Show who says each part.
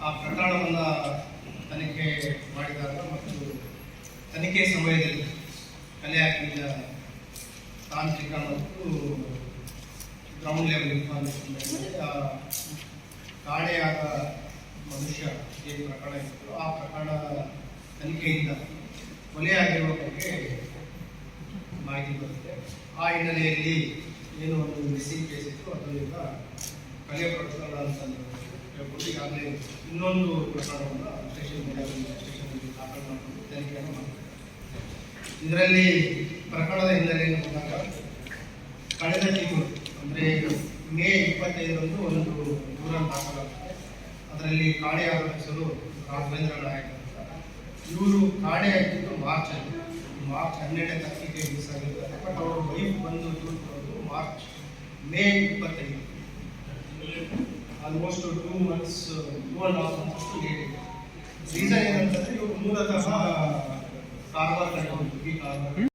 Speaker 1: ಪ್ರಕರಣವನ್ನು ತನಿಖೆ ಮಾಡಿದಾಗ ಮತ್ತು ತನಿಖೆ ಸಮಯದಲ್ಲಿ ಕಲೆ ಹಾಕಿದ ತಾಂತ್ರಿಕ ಮತ್ತು ಗ್ರೌಂಡ್ ಲೆವೆಲ್ ಇನ್ಫಾರ್ಮೇಷನ್ ಆ ಕಾಣೆಯಾದ ಮನುಷ್ಯ ಏನು ಪ್ರಕರಣ ಇತ್ತು ಆ ಪ್ರಕರಣ ತನಿಖೆಯಿಂದ ಕೊಲೆಯಾಗಿರುವ ಬಗ್ಗೆ ಮಾಹಿತಿ ಬರುತ್ತೆ ಆ ಹಿನ್ನೆಲೆಯಲ್ಲಿ ಏನು ಒಂದು ಮಿಸ್ಸಿಂಗ್ ಕೇಸ್ ಇತ್ತು, ಅದರಿಂದ ಕಲೆ ಪ್ರಕರಣ ಅಂತ ಹೇಳ್ಬೋದು ಈಗಾಗಲೇ ಇನ್ನೊಂದು ಪ್ರಕರಣವನ್ನು ಸ್ಟೇಷನ್ ಸ್ಟೇಷನ್ನಲ್ಲಿ ದಾಖಲು ಮಾಡಿಕೊಂಡು ತನಿಖೆಯನ್ನು ಮಾಡ್ತಾರೆ. ಇದರಲ್ಲಿ ಪ್ರಕರಣದ ಹಿನ್ನೆಲೆಯನ್ನು ಬಂದಾಗ ಕಳೆದ ತಿಂಗಳು, ಅಂದರೆ ಮೇ ಇಪ್ಪತ್ತೈದರಂದು ಒಂದು ದೂರ ದಾಖಲಾಗುತ್ತೆ ಅದರಲ್ಲಿ ಕಾಣೆಯಾದ ಆರೋಪಿಸಲು ರಾಘವೇಂದ್ರ ನಾಯಕ್ ಅಂತ ಇವರು ಕಾಣೆಯಾಗಿದ್ದು ಮಾರ್ಚ್ ಮಾರ್ಚಲ್ಲಿ ಮಾರ್ಚ್ ಹನ್ನೆರಡನೇ ತಾರೀಕಿಗೆ ಮಿಸ್ ಆಗಿರ್ತಾರೆ ಬಟ್ ಅವರು ವೈಫ್ ಬಂದು ಮಾರ್ಚ್ ಮೇ ಇಪ್ಪತ್ತೈದು. Almost two months two and half months late ಇದೆ ರೀಸನ್ ಏನಂತಂದರೆ ಇವರು ಮೂಲತಃ ಕಾರವಾರ ಕಾರವಾರ